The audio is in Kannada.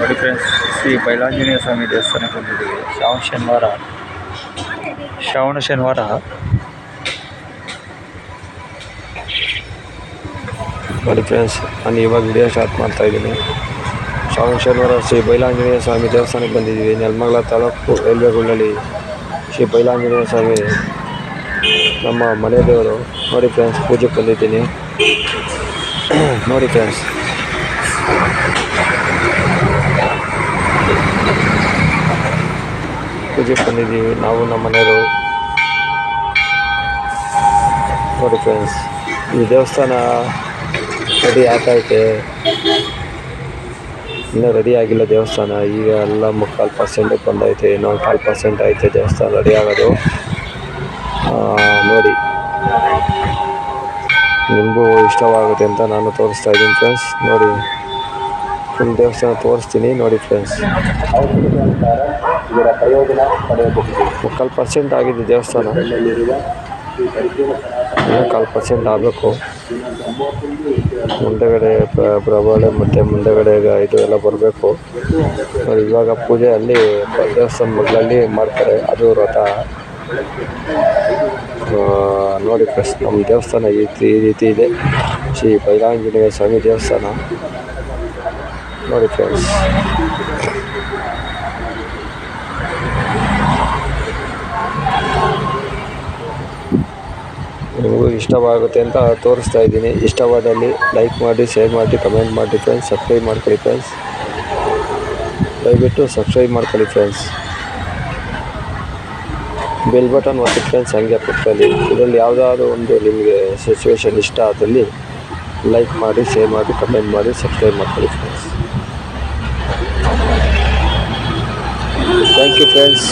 ನೋಡಿ ಫ್ರೆಂಡ್ಸ್ ಶ್ರೀ ಬೈಲಾಂಜನೇಯ ಸ್ವಾಮಿ ದೇವಸ್ಥಾನಕ್ಕೆ ಬಂದಿದ್ದೀವಿ. ಶ್ರಾವಣ ಶನಿವಾರ. ಶ್ರಾವಣ ಶನಿವಾರ. ನೋಡಿ ಫ್ರೆಂಡ್ಸ್ ನಾನು ಇವಾಗ ವಿಡಿಯೋ ಸ್ಟಾರ್ಟ್ ಮಾಡ್ತಾ ಇದ್ದೀನಿ. ಶ್ರಾವಣ ಶನಿವಾರ ಶ್ರೀ ಬೈಲಾಂಜನೇಯ ಸ್ವಾಮಿ ದೇವಸ್ಥಾನಕ್ಕೆ ಬಂದಿದ್ದೀವಿ. ನೆಲಮಂಗಲ ತಾಲೂಕು ರೈಲ್ವೆ ಗುಳ್ಳಲ್ಲಿ ಶ್ರೀ ಬೈಲಾಂಜನೇಯ ಸ್ವಾಮಿ ನಮ್ಮ ಮನೆ ದೇವರು. ನೋಡಿ ಫ್ರೆಂಡ್ಸ್ ಪೂಜೆಗೆ ಬಂದಿದ್ದೀನಿ ನೋಡಿ ಫ್ರೆಂಡ್ಸ್ ಪೂಜೆಗೆ ಬಂದಿದ್ದೀವಿ. ನಾವು ನಮ್ಮ ಮನೆಯವರು. ನೋಡಿ ಫ್ರೆಂಡ್ಸ್ ಈ ದೇವಸ್ಥಾನ ರೆಡಿ ಆಗ್ತೈತೆ. ಇನ್ನೂ ರೆಡಿ ಆಗಿಲ್ಲ ದೇವಸ್ಥಾನ. ಈಗ ಎಲ್ಲ ಮುಕ್ಕಾಲು ಪರ್ಸೆಂಟ್ ಬಂದೈತೆ. ಇನ್ನೊಂದು ಕಾಲು ಪರ್ಸೆಂಟ್ ಐತೆ ದೇವಸ್ಥಾನ ರೆಡಿ ಆಗೋದು. ನೋಡಿ. ನಿಮಗೂ ಇಷ್ಟವಾಗುತ್ತೆ ಅಂತ ನಾನು ತೋರಿಸ್ತಾ ಇದ್ದೀನಿ ಫ್ರೆಂಡ್ಸ್ ನೋಡಿ. ದೇವಸ್ಥಾನ ತೋರಿಸ್ತೀನಿ ನೋಡಿ ಫ್ರೆಂಡ್ಸ್ ಮುಕ್ಕಾಲು ಪರ್ಸೆಂಟ್ ಆಗಿದೆ ದೇವಸ್ಥಾನ. ಕಾಲು ಪರ್ಸೆಂಟ್ ಆಗಬೇಕು. ಮುಂದೆಗಡೆ ಪ್ರಬಳೆ ಮತ್ತು ಮುಂದೆಗಡೆ ಇದು ಎಲ್ಲ ಬರಬೇಕು. ಇವಾಗ ಪೂಜೆ ಅಲ್ಲಿ ದೇವಸ್ಥಾನ ಮಗಳಲ್ಲಿ ಮಾಡ್ತಾರೆ. ಅದು ವ್ರತ ನೋಡಿ ಫ್ರೆಂಡ್ಸ್ ನಮ್ಮ ದೇವಸ್ಥಾನ ಈ ರೀತಿ ಇದೆ. ಶ್ರೀ ಬೈರಾಂಜನೇಯ ಸ್ವಾಮಿ ದೇವಸ್ಥಾನ. ನೋಡಿ ಫ್ರೆಂಡ್ಸ್ ನಿಮಗೂ ಇಷ್ಟವಾಗುತ್ತೆ ಅಂತ ತೋರಿಸ್ತಾ ಇದ್ದೀನಿ. ಇಷ್ಟವಾದಲ್ಲಿ ಲೈಕ್ ಮಾಡಿ ಶೇರ್ ಮಾಡಿ ಕಮೆಂಟ್ ಮಾಡಿ ಫ್ರೆಂಡ್ಸ್ ಸಬ್ಸ್ಕ್ರೈಬ್ ಮಾಡ್ಕೊಳ್ಳಿ ಫ್ರೆಂಡ್ಸ್ ದಯವಿಟ್ಟು ಸಬ್ಸ್ಕ್ರೈಬ್ ಮಾಡ್ಕೊಳ್ಳಿ ಫ್ರೆಂಡ್ಸ್ ಬೆಲ್ ಬಟನ್ ಒತ್ತಿ ಫ್ರೆಂಡ್ಸ್ ಹಂಗೆ ಪಕ್ಕದಲ್ಲಿ. ಇದರಲ್ಲಿ ಯಾವುದಾದ್ರು ಒಂದು ನಿಮಗೆ ಸಿಚುವೇಶನ್ ಇಷ್ಟ ಆದಲ್ಲಿ ಲೈಕ್ ಮಾಡಿ ಶೇರ್ ಮಾಡಿ ಕಮೆಂಟ್ ಮಾಡಿ ಸಬ್ಸ್ಕ್ರೈಬ್ ಮಾಡ್ಕೊಳ್ಳಿ ಫ್ರೆಂಡ್ಸ್ ಥ್ಯಾಂಕ್ ಯು ಫ್ರೆಂಡ್ಸ್